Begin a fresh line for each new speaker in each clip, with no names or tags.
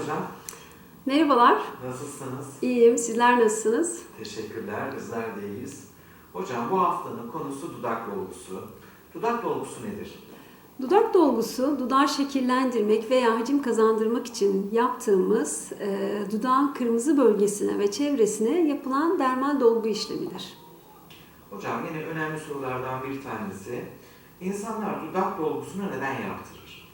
hocam.
Merhabalar,
Nasılsınız?
iyiyim. Sizler nasılsınız?
Teşekkürler. Bizler de iyiyiz. Hocam bu haftanın konusu dudak dolgusu. Dudak dolgusu nedir?
Dudak dolgusu, dudağı şekillendirmek veya hacim kazandırmak için yaptığımız e, dudağın kırmızı bölgesine ve çevresine yapılan dermal dolgu işlemidir.
Hocam yine önemli sorulardan bir tanesi. İnsanlar dudak dolgusunu neden yaptırır?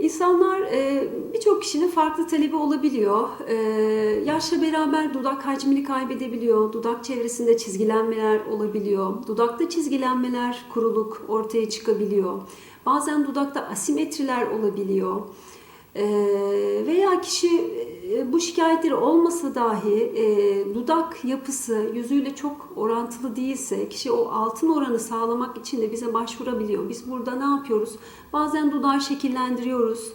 İnsanlar e, birçok kişinin farklı talebi olabiliyor. E, yaşla beraber dudak hacmini kaybedebiliyor. Dudak çevresinde çizgilenmeler olabiliyor. Dudakta çizgilenmeler, kuruluk ortaya çıkabiliyor. Bazen dudakta asimetriler olabiliyor. E, veya kişi e, bu şikayetleri olmasa dahi e, dudak yapısı yüzüyle çok orantılı değilse kişi o altın oranı sağlamak için de bize başvurabiliyor. Biz burada ne yapıyoruz? Bazen dudağı şekillendiriyoruz.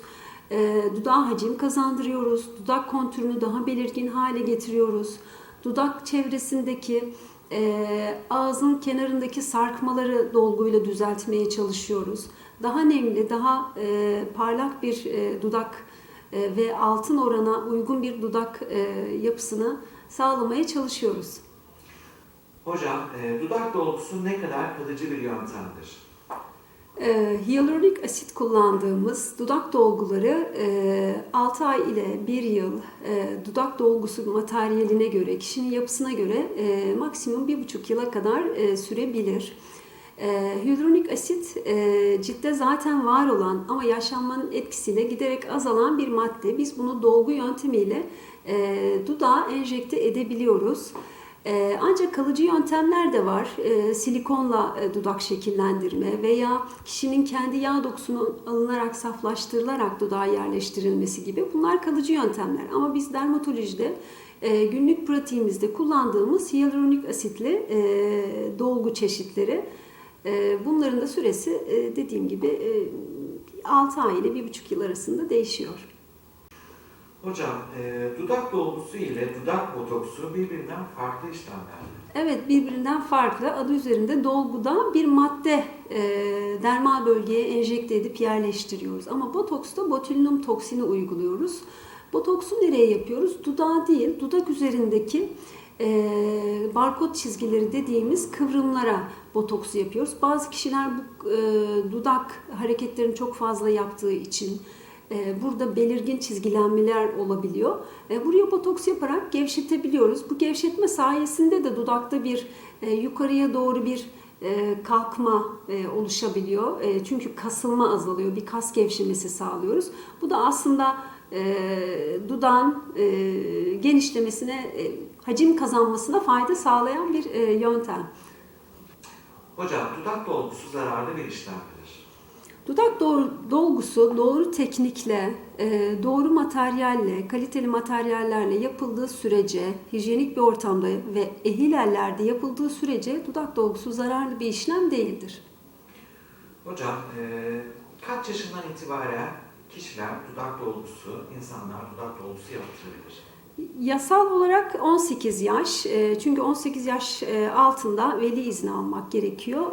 E, dudağa hacim kazandırıyoruz. Dudak kontürünü daha belirgin hale getiriyoruz. Dudak çevresindeki e, ağzın kenarındaki sarkmaları dolguyla düzeltmeye çalışıyoruz. Daha nemli, daha e, parlak bir e, dudak e, ve altın orana uygun bir dudak e, yapısını sağlamaya çalışıyoruz.
Hocam e, dudak dolgusu ne kadar kalıcı bir yöntemdir?
E, hyaluronik asit kullandığımız dudak dolguları e, 6 ay ile 1 yıl e, dudak dolgusu materyaline göre, kişinin yapısına göre e, maksimum 1,5 yıla kadar e, sürebilir. E, hyaluronik asit e, ciltte zaten var olan ama yaşlanmanın etkisiyle giderek azalan bir madde. Biz bunu dolgu yöntemiyle e, dudağa enjekte edebiliyoruz. Ee, ancak kalıcı yöntemler de var. Ee, silikonla e, dudak şekillendirme veya kişinin kendi yağ dokusunun alınarak saflaştırılarak dudağa yerleştirilmesi gibi bunlar kalıcı yöntemler. Ama biz dermatolojide e, günlük pratiğimizde kullandığımız hyaluronik asitli e, dolgu çeşitleri e, bunların da süresi e, dediğim gibi e, 6 ay ile 1,5 yıl arasında değişiyor.
Hocam e, dudak dolgusu ile dudak botoksu birbirinden farklı işlemler.
Evet birbirinden farklı. Adı üzerinde dolguda bir madde e, dermal bölgeye enjekte edip yerleştiriyoruz. Ama botoksta botulinum toksini uyguluyoruz. Botoksu nereye yapıyoruz? Dudağa değil, dudak üzerindeki e, barkod çizgileri dediğimiz kıvrımlara botoksu yapıyoruz. Bazı kişiler bu e, dudak hareketlerini çok fazla yaptığı için e, burada belirgin çizgilenmeler olabiliyor. E, buraya botoks yaparak gevşetebiliyoruz. Bu gevşetme sayesinde de dudakta bir e, yukarıya doğru bir kalkma oluşabiliyor. Çünkü kasılma azalıyor. Bir kas gevşemesi sağlıyoruz. Bu da aslında dudağın genişlemesine, hacim kazanmasına fayda sağlayan bir yöntem.
Hocam dudak dolgusu zararlı bir işlem midir?
Dudak dolgusu doğru teknikle, e, doğru materyalle, kaliteli materyallerle yapıldığı sürece, hijyenik bir ortamda ve ehil ellerde yapıldığı sürece dudak dolgusu zararlı bir işlem değildir.
Hocam e, kaç yaşından itibaren kişiler dudak dolgusu, insanlar dudak dolgusu yaptırabilir?
Yasal olarak 18 yaş e, çünkü 18 yaş e, altında veli izni almak gerekiyor.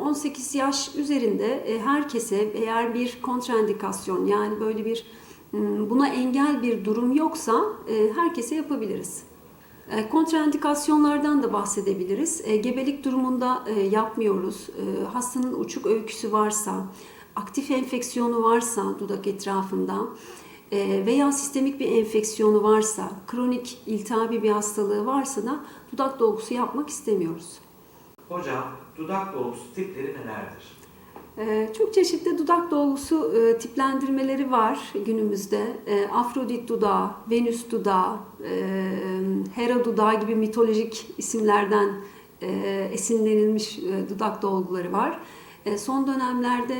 18 yaş üzerinde herkese eğer bir kontraindikasyon yani böyle bir buna engel bir durum yoksa herkese yapabiliriz. Kontraindikasyonlardan da bahsedebiliriz. Gebelik durumunda yapmıyoruz. Hastanın uçuk öyküsü varsa, aktif enfeksiyonu varsa dudak etrafında, ee, veya sistemik bir enfeksiyonu varsa, kronik iltihabi bir hastalığı varsa da dudak dolgusu yapmak istemiyoruz.
Hocam, dudak dolgusu tipleri nelerdir?
Ee, çok çeşitli dudak dolgusu e, tiplendirmeleri var günümüzde. E, Afrodit dudağı, Venüs dudağı, e, Hera dudağı gibi mitolojik isimlerden esinlenilmiş dudak dolguları var. Son dönemlerde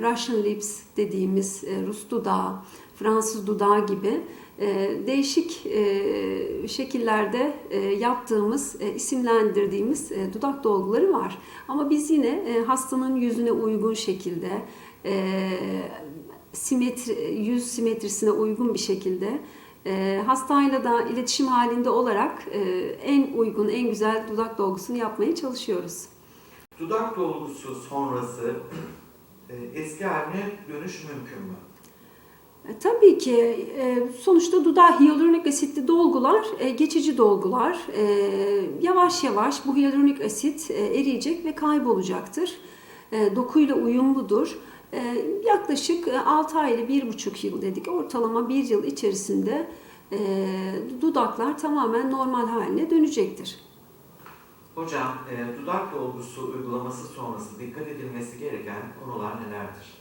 Russian lips dediğimiz Rus dudağı, Fransız dudağı gibi e, değişik e, şekillerde e, yaptığımız, isimlendirdiğimiz dudak dolguları var. Ama biz yine hastanın yüzüne uygun şekilde, simetri, yüz simetrisine uygun bir şekilde hastayla da iletişim halinde olarak en uygun, en güzel dudak dolgusunu yapmaya çalışıyoruz.
Dudak dolgusu sonrası eski haline dönüş mümkün mü?
E, Tabii ki e, sonuçta dudak hyaluronik asitli dolgular e, geçici dolgular. E, Yavaş yavaş bu hyaluronik asit e, eriyecek ve kaybolacaktır. E, Dokuyla uyumludur. E, Yaklaşık 6 ay ile 1,5 yıl dedik. Ortalama 1 yıl içerisinde e, dudaklar tamamen normal haline dönecektir.
Hocam, e, dudak dolgusu uygulaması sonrası dikkat edilmesi gereken konular nelerdir?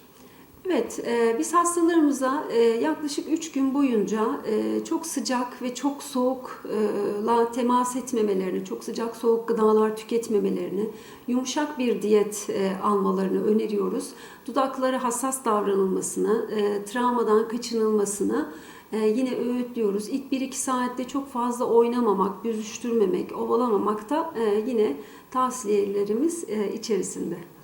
Evet, e, biz hastalarımıza e, yaklaşık 3 gün boyunca e, çok sıcak ve çok soğukla temas etmemelerini, çok sıcak soğuk gıdalar tüketmemelerini, yumuşak bir diyet almalarını öneriyoruz. Dudakları hassas davranılmasını, travmadan kaçınılmasını yine öğütlüyoruz. İlk 1-2 saatte çok fazla oynamamak, büzüştürmemek, ovalamamak da yine tavsiyelerimiz içerisinde.